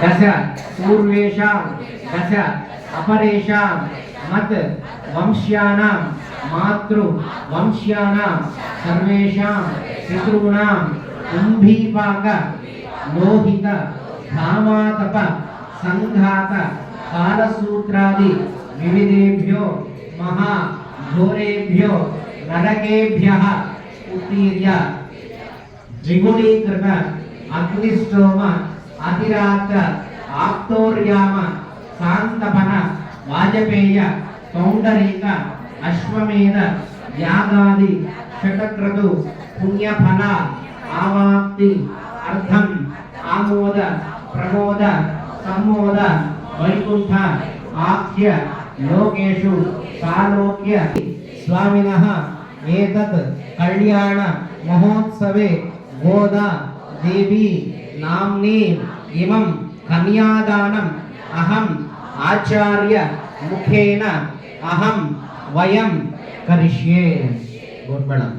दश, पूर्वेषां दश, अपरेषां मत, वंश्यानां मातृ, वंश्यानां सर्वेषां पितॄणां कुम्भीपाक लोहित धामातप सङ्घात कालसूत्रादि विविधेभ्यो, महा घोरेभ्यो, नरकेभ्यः उत्तीर्य। द्विगुणीकृत అతిరాత్ర ఆక్తోర్యామ సాంతపన వాజపేయ సౌండరీక అశ్వమేధ యాగాది షటక్రతు పుణ్యఫల ఆవాప్తి అర్థం ఆమోద ప్రమోద సమ్మోద వైకుంఠ ఆఖ్య లోకేషు సాలోక్య స్వామిన ఏతత్ కళ్యాణ మహోత్సవే గోదా దేవి నామ్ని ఇమం కన్యాదానం అహం ఆచార్య ముఖేన అహం వయం కరిష్యే. Good madam.